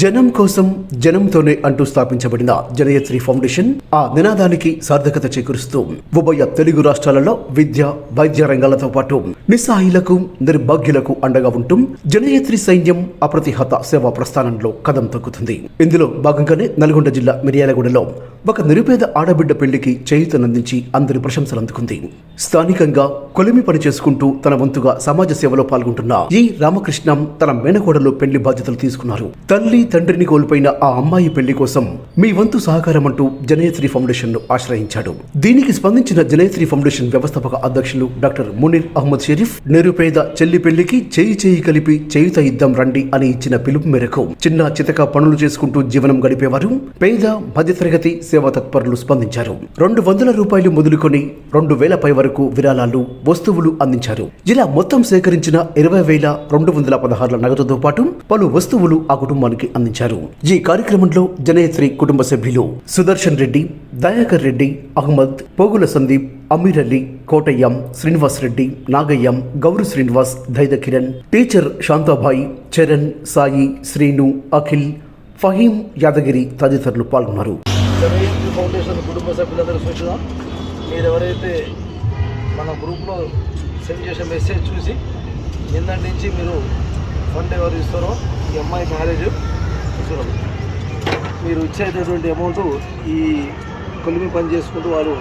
జనం కోసం జనంతోనే అంటూ స్థాపించబడిన జనయత్రి ఫౌండేషన్ ఆ నినాదానికి సార్థకత చేకూరుస్తూ ఉభయ తెలుగు రాష్ట్రాలలో విద్య వైద్య రంగాలతో పాటు నిస్సహాయులకు నిర్భాగ్యులకు అండగా ఉంటూ జనయత్రి సైన్యం అప్రతిహత సేవా ప్రస్థానంలో కదం తగ్గుతుంది ఇందులో భాగంగానే నల్గొండ జిల్లా మిర్యాలగూడలో ఒక నిరుపేద ఆడబిడ్డ పెళ్ళికి చేయుతనందించి అందరి ప్రశంసలు అందుకుంది. స్థానికంగా కొలిమి పని చేసుకుంటూ తన వంతుగా సమాజ సేవలో పాల్గొంటున్న ఈ రామకృష్ణం తన మేనకోడలో పెళ్ళి బాధ్యతలు తీసుకున్నారు. తల్లి తండ్రిని కోల్పోయిన ఆ అమ్మాయి పెళ్ళి కోసం మీ వంతు సహకారం అంటూ జనయత్రి ఫౌండేషన్ను ఆశ్రయించాడు. దీనికి స్పందించిన జనయత్రి ఫౌండేషన్ వ్యవస్థాపక అధ్యక్షులు డాక్టర్ మునీర్ అహ్మద్ షరీఫ్ నిరుపేద చెల్లి పెళ్ళికి చేయి చేయి కలిపి చేయుత ఇద్దాం రండి అని ఇచ్చిన పిలుపు మేరకు చిన్న చితక పనులు చేసుకుంటూ జీవనం గడిపేవారు. పేద మధ్యతరగతి సేవా తత్పరులు స్పందించారు. రెండు వందల రూపాయలు మొదలుకొని రెండు వేల పై వరకు విరాళాలు వస్తువులు అందించారు. ఇలా మొత్తం సేకరించిన ఇరవై వేల రెండు వందల పదహారుల నగదుతో పాటు పలు వస్తువులు ఆ కుటుంబానికి అందించారు. ఈ కార్యక్రమంలో జనయత్రి కుటుంబ సభ్యులు సుదర్శన్ రెడ్డి దయాకర్ రెడ్డి అహ్మద్ పోగుల సందీప్ అమీర్ అలీ కోటయ్యం శ్రీనివాస్ రెడ్డి నాగయ్యం గౌరు శ్రీనివాస్ దైదకిరణ్ టీచర్ శాంతాబాయి చరణ్ సాయి శ్రీను అఖిల్ ఫహీం యాదగిరి తదితరులు పాల్గొన్నారు. ఫౌండేషన్ కుటుంబ సభ్యులందరూ సూచన మీరు ఎవరైతే మన గ్రూప్లో సెండ్ చేసే మెసేజ్ చూసి నిన్నటి నుంచి మీరు ఫండ్ ఎవరు ఇస్తారో ఈ అమ్మాయి మ్యారేజ్ మీరు ఇచ్చేటటువంటి అమౌంట్ ఈ కొలిమి పని చేసుకుంటూ వారు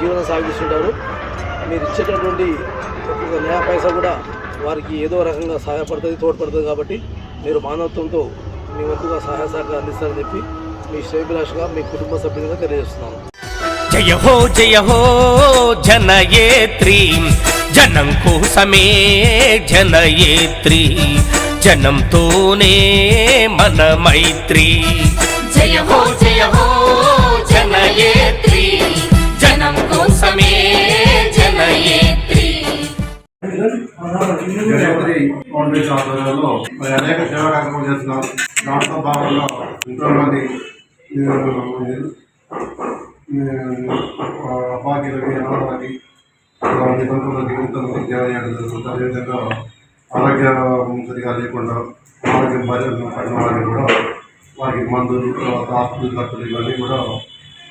జీవనం సాగిస్తుంటారు. మీరు ఇచ్చేటటువంటి న్యాయ పైసా కూడా వారికి ఏదో రకంగా సహాయపడుతుంది తోడ్పడుతుంది కాబట్టి మీరు మానవత్వంతో మీ వంతుగా సహాయ సహకారం అందిస్తారని చెప్పి మీ శ్రేభిలాషగా మీ కుటుంబ సభ్యులుగా తెలియజేస్తున్నాను. జయ హో జయ హో జనయేత్రి. జనం కోసమే జనయేత్రి. జనంతోనే మన మైత్రి. జయ హో జనవరి ఫౌండేషన్ ఆధ్వర్యంలో మరి అనేక సేవా కార్యక్రమాలు చేస్తున్నాం. దాంట్లో భాగంగా ఎంతో మంది అపాకిలకి అనాథలకి నిబంధనలకి ఎంతోమంది సేవ చేయడం జరుగుతుంది. అదేవిధంగా ఆరోగ్యం సరిగా లేకుండా ఆరోగ్యం బాధ్యత పడిన వారిని కూడా వారికి మందులు తర్వాత హాస్పిటల్ ఖర్చులు ఇవన్నీ కూడా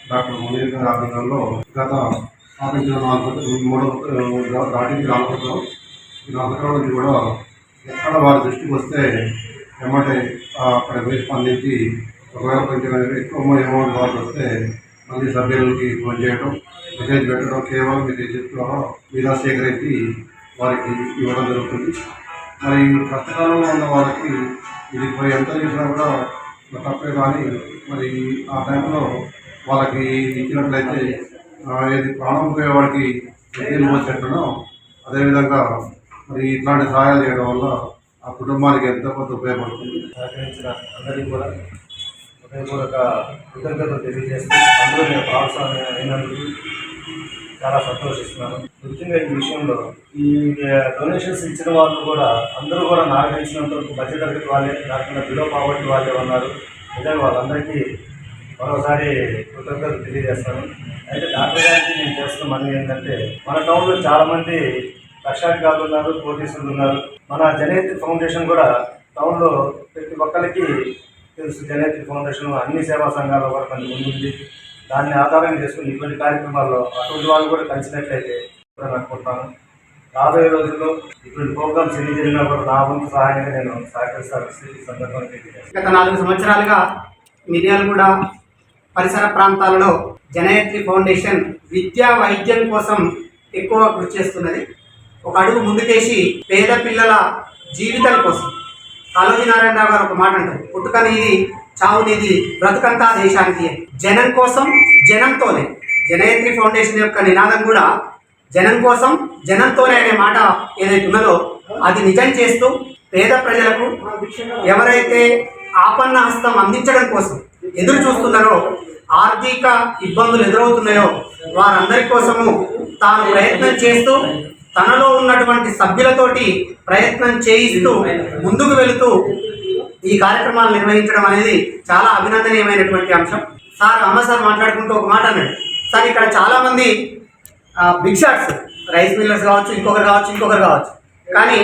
డాక్టర్ మునీర్ గారి ఆధ్వర్యంలో గత స్థాపించిన నాలుగు మూడు దాటికి నాలుగు ఈ నాలుగు కూడా ఎక్కడ వారి దృష్టికి వస్తే వెంబడే అక్కడ పోయి స్పందించి ఒకవేళ కొంచెం ఎక్కువ అమౌంట్ వాళ్ళకి వస్తే మళ్ళీ సభ్యులకి ఫోన్ చేయడం మెసేజ్ పెట్టడం కేవలం మీరు ఏం చెప్తున్నారో మీద సేకరించి వారికి ఇవ్వడం జరుగుతుంది. మరి కష్టకాలంలో ఉన్న వాళ్ళకి ఇది పోయి ఎంత చేసినా కూడా తప్పే కానీ మరి ఆ టైంలో వాళ్ళకి ఇచ్చినట్లయితే ఏది ప్రాణం పోయేవాడికి నీళ్ళు వచ్చినట్టునో అదేవిధంగా మరి ఇట్లాంటి సహాయాలు చేయడం వల్ల ఆ కుటుంబానికి ఎంతో కొంత ఉపయోగపడుతుంది. సహకరించిన అందరికీ కూడా హృదయపూర్వక కృతజ్ఞతలు తెలియజేస్తూ అందులో నేను భాగస్వామ్యం అయినందుకు చాలా సంతోషిస్తున్నాను. ముఖ్యంగా ఈ విషయంలో ఈ డొనేషన్స్ ఇచ్చిన వాళ్ళు కూడా అందరూ కూడా నాకు తెలిసినంత వరకు మధ్యతరగతి వాళ్ళే కాకుండా బిలో పావర్టీ వాళ్ళే ఉన్నారు. నిజంగా వాళ్ళందరికీ మరోసారి కృతజ్ఞతలు తెలియజేస్తాను. అయితే డాక్టర్ గారికి నేను చేస్తున్న మనం ఏంటంటే మన టౌన్లో చాలామంది లక్షాధికారులు ఉన్నారు పోలీసులు ఉన్నారు. మన జనహిత్ ఫౌండేషన్ కూడా టౌన్లో ప్రతి ఒక్కరికి తెలుసు జనహిత్ ఫౌండేషన్ అన్ని సేవా సంఘాల వరకు కొంచెం ముందుంది. దాన్ని ఆధారం చేసుకుని ఇటువంటి కార్యక్రమాల్లో అటువంటి వాళ్ళు కూడా కలిసినట్లయితే అనుకుంటాను రాబోయే రోజుల్లో ఇటువంటి ప్రోగ్రామ్స్ ఎన్ని జరిగినా కూడా నా వంతు సహాయంగా నేను సహకరిస్తాను. సందర్భంగా గత నాలుగు సంవత్సరాలుగా మిర్యాలగూడ పరిసర ప్రాంతాలలో జనయత్రి ఫౌండేషన్ విద్యా వైద్యం కోసం ఎక్కువ కృషి చేస్తున్నది. ఒక అడుగు ముందుకేసి పేద పిల్లల జీవితాల కోసం. కాళోజీ నారాయణరావు గారు ఒక మాట అంటారు. పుట్టుకనేది చావునేది బ్రతుకంతా దేశానికి జనం కోసం జనంతోనే. జనయత్రి ఫౌండేషన్ యొక్క నినాదం కూడా జనం కోసం జనంతోనే అనే మాట ఏదైతే ఉన్నదో అది నిజం చేస్తూ పేద ప్రజలకు ఎవరైతే ఆపన్న హస్తం అందించడం కోసం ఎదురు చూస్తున్నారో ఆర్థిక ఇబ్బందులు ఎదురవుతున్నాయో వారందరి కోసము తాను ప్రయత్నం చేస్తూ తనలో ఉన్నటువంటి సభ్యులతోటి ప్రయత్నం చేయిస్తూ ముందుకు వెళుతూ ఈ కార్యక్రమాలు నిర్వహించడం అనేది చాలా అభినందనీయమైనటువంటి అంశం. సార్ అమ్మ సార్ మాట్లాడుకుంటూ ఒక మాట అన్నాడు. సార్ ఇక్కడ చాలామంది బిగ్ షాట్స్ రైస్ మిల్లర్స్ కావచ్చు ఇంకొకరు కావచ్చు ఇంకొకరు కావచ్చు. కానీ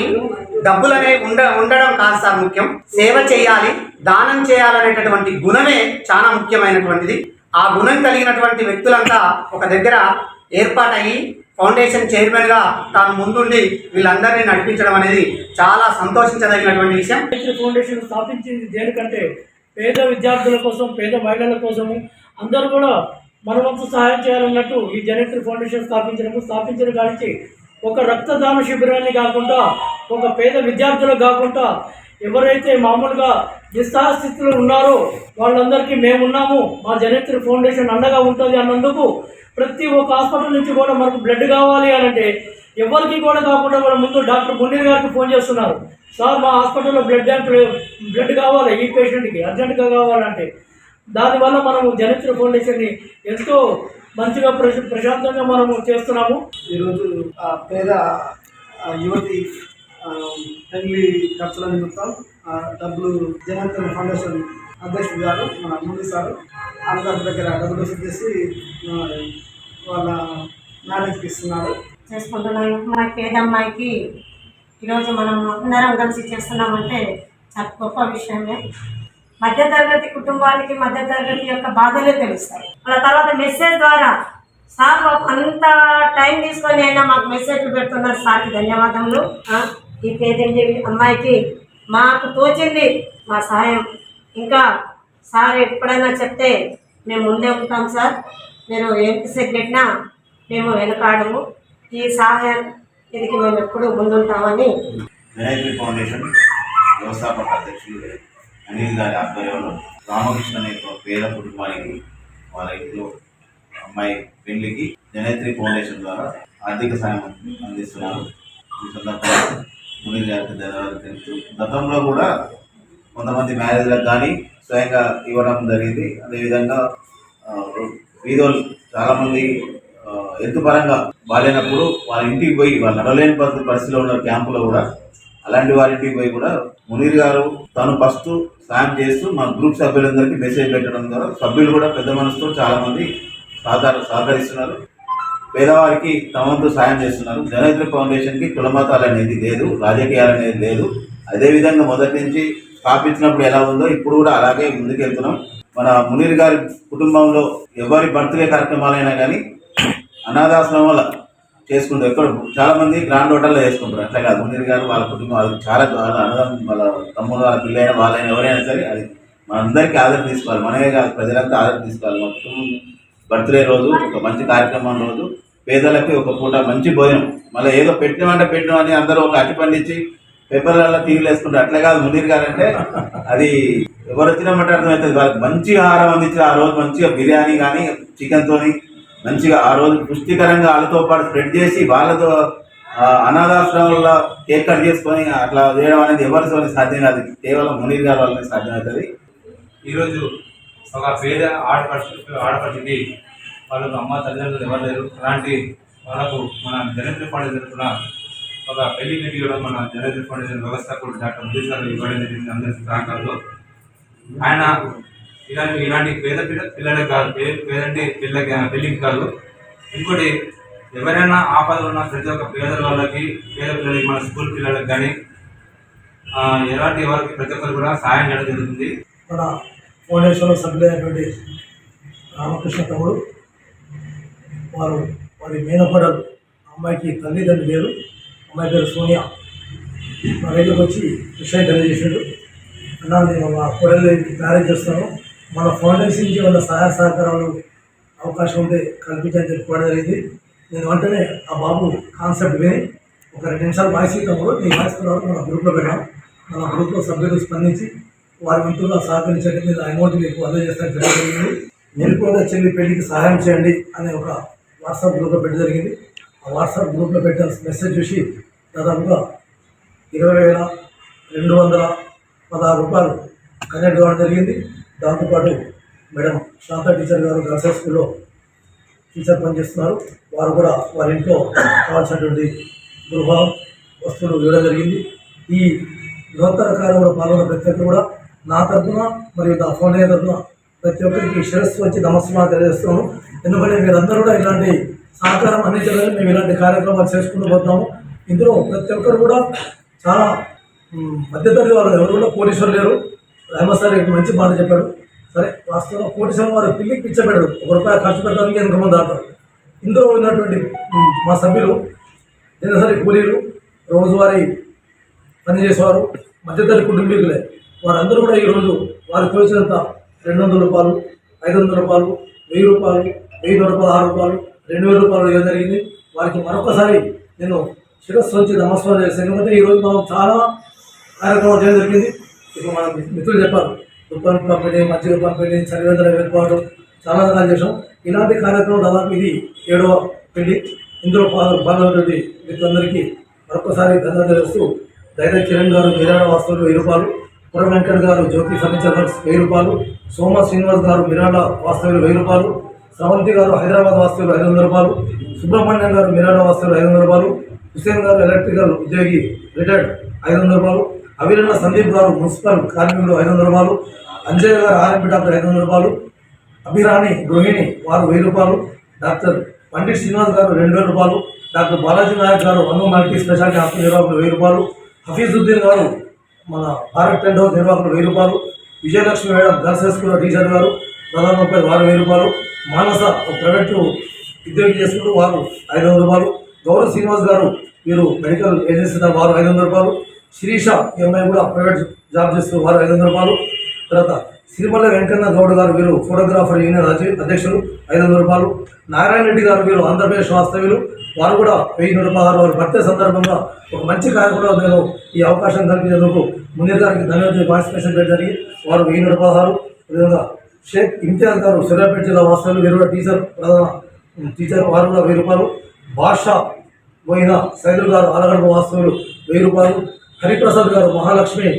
డబ్బులు అనేవి ఉండ ఉండడం కాదు సార్ ముఖ్యం. సేవ చేయాలి దానం చేయాలనేటటువంటి గుణమే చాలా ముఖ్యమైనటువంటిది. ఆ గుణం కలిగినటువంటి వ్యక్తులంతా ఒక దగ్గర ఏర్పాటయ్యి ఫౌండేషన్ చైర్మన్గా తాను ముందుండి వీళ్ళందరినీ నడిపించడం అనేది చాలా సంతోషించదగినటువంటి విషయం. ఫౌండేషన్ స్థాపించింది దేనికంటే పేద విద్యార్థుల కోసం పేద మహిళల కోసము. అందరూ కూడా మన వంతు సహాయం చేయాలన్నట్టు ఈ జనత్రి ఫౌండేషన్ స్థాపించడము స్థాపించిన కాడికి ఒక రక్తదాన శిబిరాన్ని కాకుండా ఒక పేద విద్యార్థులకు కాకుండా ఎవరైతే మామూలుగా నిస్సహాయ స్థితిలో ఉన్నారో వాళ్ళందరికీ మేమున్నాము. మా జనత్రి ఫౌండేషన్ అండగా ఉంటుంది అన్నందుకు ప్రతి ఒక్క హాస్పిటల్ నుంచి కూడా మనకు బ్లడ్ కావాలి అని అంటే ఎవరికి కూడా కాకుండా మన ముందు డాక్టర్ మునీర్ గారికి ఫోన్ చేస్తున్నారు. సార్ మా హాస్పిటల్లో బ్లడ్ బ్యాంక్ బ్లడ్ కావాలి ఈ పేషెంట్కి అర్జెంటుగా కావాలంటే. దానివల్ల మనము జనిత్ర ఫౌండేషన్ని ఎంతో మంచిగా ప్రశ ప్రశాంతంగా మనము చేస్తున్నాము. ఈరోజు పేద యువతి ఆ, ఖర్చుల నిమిత్తం డబ్బులు జనార్దన్ ఫౌండేషన్ అధ్యక్షుడు గారు మన మోడీ సారు అందరి దగ్గర డబ్బులు చేసి వాళ్ళ మ్యారేజ్కి ఇస్తున్నారు. చేసుకుంటున్నాం. మన పేదమ్మాయికి ఈరోజు మనం అందరం కలిసి చేస్తున్నామంటే చాలా గొప్ప విషయమే. మధ్యతరగతి కుటుంబానికి మధ్యతరగతి యొక్క బాధలే తెలుస్తాయి. వాళ్ళ తర్వాత మెసేజ్ ద్వారా సార్ అంత టైం తీసుకొని అయినా మాకు మెసేజ్లు పెడుతున్నారు సార్కి ధన్యవాదములు. ఈ పేదింటి అమ్మాయికి మాకు తోచింది మా సహాయం ఇంకా సార్ ఎప్పుడైనా చెప్తే మేము ముందే ఉంటాం సార్. మీరు ఎంతసేపు పెట్టినా మేము వెనకాడము. ఈ సహాయం ఇదికి మేము ఎప్పుడూ ముందుంటామని. జయశ్రీ ఫౌండేషన్ వ్యవస్థాపక అధ్యక్షులు అనిల్ గారి ఆధ్వర్యంలో రామకృష్ణ అనే పేద కుటుంబానికి వాళ్ళ ఇంట్లో అమ్మాయి పెళ్ళికి జనేత్రి ఫౌండేషన్ ద్వారా ఆర్థిక సాయం అందిస్తున్నారు. ఈ సందర్భంగా మునీర్ గారికి ధన్యవాదాలు తెలుపుతూ గతంలో కూడా కొంతమంది మ్యారేజ్లకు కానీ స్వయంగా ఇవ్వడం జరిగింది. అదేవిధంగా వీధులు చాలామంది ఆ, ఎత్తుపరంగా బాగాలేనప్పుడు వాళ్ళ ఇంటికి పోయి వాళ్ళు నడవలేని పరిస్థితిలో ఉన్న క్యాంపులో కూడా అలాంటి వారి ఇంటికి పోయి కూడా మునీర్ గారు తను ఫస్ట్ సాయం చేస్తూ మా గ్రూప్ సభ్యులందరికీ మెసేజ్ పెట్టడం ద్వారా సభ్యులు కూడా పెద్ద మనసుతో చాలామంది సహకార సహకరిస్తున్నారు. పేదవారికి తమంతో సాయం చేస్తున్నారు. జనహిత ఫౌండేషన్కి కులమతాలు అనేది లేదు రాజకీయాలు అనేది లేదు. అదేవిధంగా మొదటి నుంచి స్థాపించినప్పుడు ఎలా ఉందో ఇప్పుడు కూడా అలాగే ముందుకెళ్తున్నాం. మన మునీర్ గారి కుటుంబంలో ఎవరి బర్త్డే కార్యక్రమాలైనా కానీ అనాథాశ్రమాల చేసుకుంటారు ఎక్కడ చాలామంది గ్రాండ్ హోటల్లో చేసుకుంటారు. అట్లా కాదు. మునీర్ గారు వాళ్ళ కుటుంబం వాళ్ళకి చాలా వాళ్ళ అన్నదం వాళ్ళ తమ్ముడు వాళ్ళ పిల్లైన వాళ్ళైనా ఎవరైనా సరే అది మనందరికీ ఆదరణ తీసుకోవాలి. మనమే కాదు ప్రజలంతా ఆదరణ తీసుకోవాలి. మొత్తం బర్త్డే రోజు ఒక మంచి కార్యక్రమం రోజు పేదలకి ఒక పూట మంచి భోజనం. మళ్ళీ ఏదో పెట్టినామంటే పెట్టినామని అందరూ ఒక అట్టి పండించి పేపర్లలో టీవీలు వేసుకుంటారు అట్లా కాదు మునీర్ గారు అంటే అది ఎవరు వచ్చినామంటే అర్థమవుతుంది వాళ్ళకి మంచి ఆహారం అందించి ఆ రోజు మంచిగా బిర్యానీ కానీ చికెన్తోని మంచిగా ఆ రోజు పుష్టికరంగా వాళ్ళతో పాటు స్ప్రెడ్ చేసి వాళ్ళతో అనాథాశ్రమంలో కేక్ కట్ చేసుకొని అట్లా చేయడం అనేది ఎవరితో సాధ్యం కాదు. కేవలం మునీర్ గారి వల్లనే సాధ్యమవుతుంది ఈరోజు ఒక పేద ఆడపడి ఆడపడింది వాళ్ళకు అమ్మ తల్లిదండ్రులు ఎవరు లేరు. అలాంటి వాళ్ళకు మన జనత్రి ఫౌండేషన్ ఒక పెళ్ళి కిట్ మన జనరేషన్ ఫౌండేషన్ వ్యవస్థకుడు డాక్టర్ మోదీ సార్ ఇవ్వడం జరిగింది అందరి సహకారంలో. ఆయన ఇలాంటి ఇలాంటి పేద పిల్ల పిల్లలకు కాదు పేదంటే పేదంటి పిల్లకి పెళ్ళికి కాదు. ఇంకోటి ఎవరైనా ఆపద ఉన్న ప్రతి ఒక్క పేద వాళ్ళకి పేద పిల్లలకి మన స్కూల్ పిల్లలకి కానీ ఎలాంటి వారికి ప్రతి ఒక్కరు కూడా సహాయం చేయడం జరుగుతుంది. మన ఫౌండేషన్లో సభ్యులైనటువంటి రామకృష్ణ తమ్ముడు వారు వారి మేనపడలు అమ్మాయికి తల్లిదండ్రులు లేరు. అమ్మాయి పేరు సోనియా మా దగ్గరకు వచ్చి విషయం తెలియజేసాడు అన్నా నేను మా కొడలు మ్యారేజ్ చేస్తాను. మన ఫౌండేషన్ నుంచి ఉన్న సహాయ సహకారాలు అవకాశం ఉంటే కల్పించని చెప్పుకోవడం జరిగింది. నేను వెంటనే ఆ బాబు కాన్సెప్ట్ విని ఒక రెండు నిమిషాలు వాయిస్ తమ్ముడు నీ వాయిస్ తర్వాత మన గ్రూప్లో పెట్టాం. మన గ్రూప్లో సభ్యులు స్పందించి వారి వంతుగా సహకరించండి మీరు అమౌంట్ మీకు అందజేస్తాను జరిగింది. కూడా చెల్లి పెళ్ళికి సహాయం చేయండి అనే ఒక వాట్సాప్ గ్రూప్లో పెట్టి జరిగింది. వాట్సాప్ గ్రూప్లో పెట్టాల్సిన మెసేజ్ చూసి దాదాపుగా ఇరవై వేల రెండు వందల పదహారు రూపాయలు కనెక్ట్ కావడం జరిగింది. దాంతోపాటు madam Shanta teacher garu girls స్కూల్లో టీచర్ పనిచేస్తున్నారు. వారు కూడా వారి ఇంట్లో కావాల్సినటువంటి గృహ వస్తువులు ఇవ్వడం జరిగింది. ఈ బృహత్తర కార్యంలో పాల్గొన్న ప్రతి ఒక్కరు కూడా నా తరఫున మరియు నా ఫోన్ తరఫున ప్రతి ఒక్కరికి శిరస్సు వచ్చి నమస్కారం తెలియజేస్తున్నాము ఎందుకంటే మీరందరూ కూడా ఇలాంటి సహకారం అందించాలని మేము ఇలాంటి కార్యక్రమాలు చేసుకుంటూ పోతున్నాము. ఇందులో ప్రతి ఒక్కరు కూడా చాలా మధ్యతరగతి వాళ్ళు ఎవరు కూడా కోటీశ్వరులు లేరు. రామసారి మంచి మాట చెప్పాడు. సరే వాస్తవంగా కోటీశ్వరం వారు పిల్లికి పిచ్చబెట్టాడు ఒక రూపాయి ఖర్చు పెట్టడానికి ఎంత మంది ఆడతారు ఇందులో ఉన్నటువంటి మా సభ్యులు దినసరి కూలీలు రోజువారీ పనిచేసేవారు మధ్యతరగతి కుటుంబీకులే. వారందరూ కూడా ఈరోజు వారికి తోచినంత రెండు వందల రూపాయలు ఐదు వందల రూపాయలు వెయ్యి రూపాయలు వెయ్యి నూట ఆరు రూపాయలు రెండు వేల రూపాయలు ఇవ్వడం జరిగింది. వారికి మరొకసారి నేను శిరస్సు వచ్చి నమస్కారం చేస్తాను. ఎందుకంటే ఈరోజు మనం చాలా కార్యక్రమాలు చేయడం జరిగింది. ఇప్పుడు మన మిత్రులు చెప్పారు. దుప్పని పంపిణీ మజ్జిగ పంపిణీ చలివేంద్ర ఏర్పాటు చాలా రకాలు చేసాం ఇలాంటి కార్యక్రమం దాదాపు ఇది ఏడవ పెళ్ళి. ఇందులో పాల్గొ పాల్గొన్నటువంటి మిత్రులందరికీ మరొకసారి ధన్యవాదాలు తెలుస్తూ దైవ కిరణ్ గారు మిరాడ వాస్తువులు వెయ్యి రూపాయలు పుర వెంకట్ గారు జ్యోతి ఫర్నిచర్ వర్క్స్ వెయ్యి రూపాయలు సోమ శ్రీనివాస్ గారు మిరాడ వాస్తవులు వెయ్యి రూపాయలు శ్రవంతి గారు హైదరాబాద్ వాస్తవులు ఐదు వందల రూపాయలు సుబ్రహ్మణ్యం గారు మిరాడ వాస్తవులు ఐదు వందల రూపాయలు హుసేన్ గారు ఎలక్ట్రికల్ ఉద్యోగి రిటైర్డ్ ఐదు వందల రూపాయలు అవిరణ సందీప్ గారు మున్సిపల్ కార్మికులు ఐదు వందల రూపాయలు అంజయ్ గారు ఆర్ఎంపీ డాక్టర్ ఐదు వందల రూపాయలు అభిరాణి గృహిణి వారు వెయ్యి రూపాయలు డాక్టర్ పండిట్ శ్రీనివాస్ గారు రెండు వేల రూపాయలు డాక్టర్ బాలాజీ నాయక్ గారు వన్ మల్టీ స్పెషాలిటీ హాస్పిటల్ నిర్వాహకులు వెయ్యి రూపాయలు హఫీజుద్దీన్ గారు మన భారత్ టెంట్ హౌస్ నిర్వాహకులు వెయ్యి రూపాయలు విజయలక్ష్మి మేడం గర్ల్స్ హై స్కూల్లో టీచర్ గారు దాదాపు ముప్పై వారు వెయ్యి రూపాయలు మానస ప్రైవేటు ఉద్యోగి చేసుకుంటూ వారు ఐదు వందల రూపాయలు. గౌరవ శ్రీనివాస్ గారు వీరు మెడికల్ ఏజెన్సీ వారు ఐదు వందల రూపాయలు. శిరీష ఎంఐ కూడా ప్రైవేట్ జాబ్ చేస్తున్న వారు ఐదు వందల రూపాయలు. తర్వాత సిరిమల్ల వెంకన్న గౌడ్ గారు వీరు ఫోటోగ్రాఫర్ యూనియన్ అధ్యక్షులు ఐదు వందల రూపాయలు. నారాయణ రెడ్డి గారు వీరు ఆంధ్రప్రదేశ్ వాస్తవ్యులు వారు కూడా వెయ్యి నూట పదహారు వారి. బర్త్డే సందర్భంగా ఒక మంచి కార్యక్రమం నేను ఈ అవకాశం కల్పించేందుకు మునీర్ గారికి ధన్యవాదాలు. పార్టిసిపేషన్ ప్రెసిడెంట్ వారు వెయ్యి నూట పదహారు. విధంగా షేక్ ఇమ్తియాజ్ గారు సూర్యాపేట జిల్లా వాస్తవ్యులు వీరు టీచర్ ప్రధాన టీచర్ వారు కూడా వెయ్యి రూపాయలు. బాషా పోయిన సైదుల్ గారు ఆలగడ్డ వాస్తవులు వెయ్యి రూపాయలు. హరిప్రసాద్ గారు మహాలక్ష్మి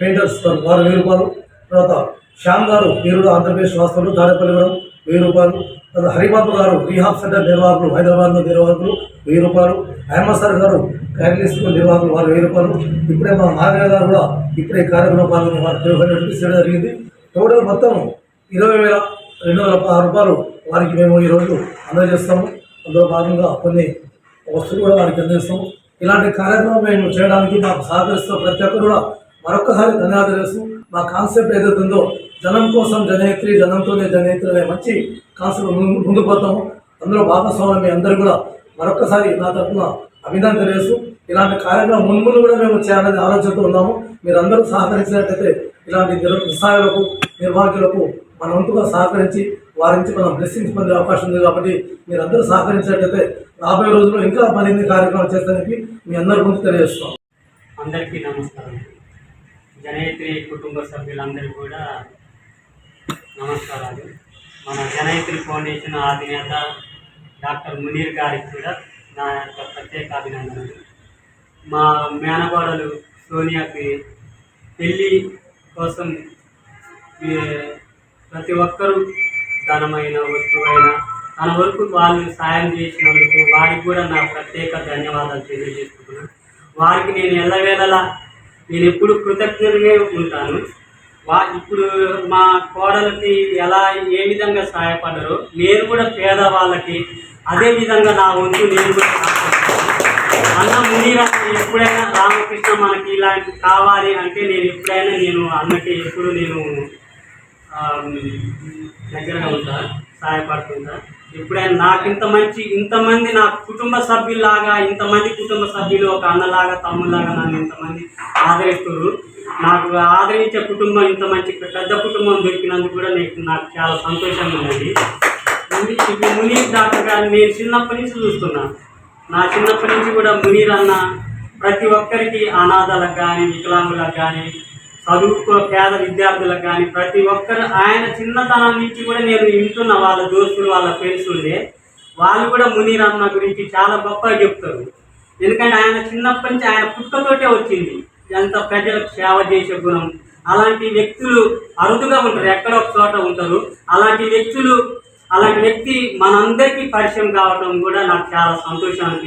పెయింటర్స్ గారు వారు వెయ్యి రూపాయలు. తర్వాత శ్యామ్ గారు వీరుడు ఆంధ్రప్రదేశ్ వాస్తవులు గారు వెయ్యి రూపాయలు. తర్వాత హరిబాబు గారు రీహాబ్ సెంటర్ నిర్వాహకులు హైదరాబాద్లో నిర్వాహకులు వెయ్యి రూపాయలు. అహ్మద్ సార్ గారు కైరలీ నిర్వాహకులు వారు వెయ్యి రూపాయలు. ఇప్పుడే మా నాగయ్య గారు కూడా ఇప్పుడే కార్యక్రమం పాల్గొని వారు జరిగింది. టోటల్ మొత్తం ఇరవై వేల రెండు వందల పదహారు రూపాయలు వారికి మేము ఈరోజు అందజేస్తాము. అందులో భాగంగా కొన్ని వస్తువులు కూడా వారికి అందిస్తాము ఇలాంటి కార్యక్రమం మేము చేయడానికి మాకు సహకరిస్తున్న ప్రతి ఒక్కరు కూడా మరొకసారి ధన్యవాదాలు చేస్తూ మా కాన్సెప్ట్ ఏదైతే ఉందో జనం కోసం జనయత్రి జనంతోనే జనయత్రి అనే మంచి కాన్సెప్ట్ ముందు- ముందుకు పోతాము. అందులో భాగస్వామ్యం మీ అందరూ కూడా మరొకసారి నా తరఫున అభినందన తెలియజేస్తూ ఇలాంటి కార్యక్రమం ముందు కూడా మేము చేయాలనే ఆలోచనతో ఉన్నాము. మీరందరూ సహకరించినట్లయితే ఇలాంటి నిర్- నిస్సహాయులకు నిర్వాహకులకు మన వంతుగా సహకరించి వారి నుంచి మనం బ్లెస్సింగ్స్ పొందే అవకాశం ఉంది కాబట్టి మీరందరూ సహకరించినట్లయితే రాబోయే రోజుల్లో ఇంకా మరిన్ని కార్యక్రమాలు చేస్తానికి మీ అందరి ముందు తెలియజేస్తున్నాం. అందరికీ నమస్కారం. జనయత్రి కుటుంబ సభ్యులందరికీ కూడా నమస్కారాలు. మన జనయత్రి ఫౌండేషన్ అధినేత డాక్టర్ మునీర్ గారికి కూడా నా యొక్క ప్రత్యేక అభినందనలు. మా మేనగోడలు సోనియాకి పెళ్ళి కోసం ప్రతి ఒక్కరూ ధనమైన వస్తువైన తన వరకు వాళ్ళు సాయం చేసినందుకు వారికి కూడా నా ప్రత్యేక ధన్యవాదాలు తెలియజేస్తున్నాను వారికి నేను ఎల్లవేళలా నేను ఎప్పుడు కృతజ్ఞతగా ఉంటాను. వా ఇప్పుడు మా కోడలకి ఎలా ఏ విధంగా సహాయపడ్డారో నేను కూడా పేదవాళ్ళకి అదే విధంగా నా వంతు నేను కూడా అన్న మునీరా ఎప్పుడైనా రామకృష్ణ మనకి ఇలాంటి కావాలి అంటే నేను ఎప్పుడైనా నేను అన్నకి ఎప్పుడు నేను దగ్గరగా ఉంటా సహాయపడుతుంటా. ఎప్పుడైనా నాకు ఇంత మంచి ఇంతమంది నా కుటుంబ సభ్యుల్లాగా ఇంతమంది కుటుంబ సభ్యులు ఒక అన్నలాగా తమ్ముళ్ళలాగా నన్ను ఇంతమంది ఆదరిస్తున్నారు నాకు ఆదరించే కుటుంబం ఇంత మంచి పెద్ద కుటుంబం దొరికినందుకు కూడా నీకు నాకు చాలా సంతోషంగా ఉన్నది. ముని- ఇప్పుడు మునీర్ డాక్టర్ గారిని నేను చిన్నప్పటి నుంచి చూస్తున్నాను నా చిన్నప్పటి నుంచి కూడా మునీర్ అన్న ప్రతి ఒక్కరికి అనాథలకు కానీ వికలాంగులకు కానీ చదువుకో పేద విద్యార్థులకు కానీ ప్రతి ఒక్కరు ఆయన చిన్నతనం నుంచి కూడా నేను వింటున్న వాళ్ళ దోస్తులు వాళ్ళ ఫ్రెండ్స్ ఉండే. వాళ్ళు కూడా మునీర్ అన్న గురించి చాలా గొప్పగా చెప్తారు. ఎందుకంటే ఆయన చిన్నప్పటి నుంచి ఆయన పుట్టుకతోటే వచ్చింది. ఎంత ప్రజలకు సేవ చేసే గుణం. అలాంటి వ్యక్తులు అరుదుగా ఉంటారు ఎక్కడో ఒక చోట ఉంటారు. అలాంటి వ్యక్తులు అలాంటి వ్యక్తి మనందరికీ పరిచయం కావడం కూడా నాకు చాలా సంతోషాన్ని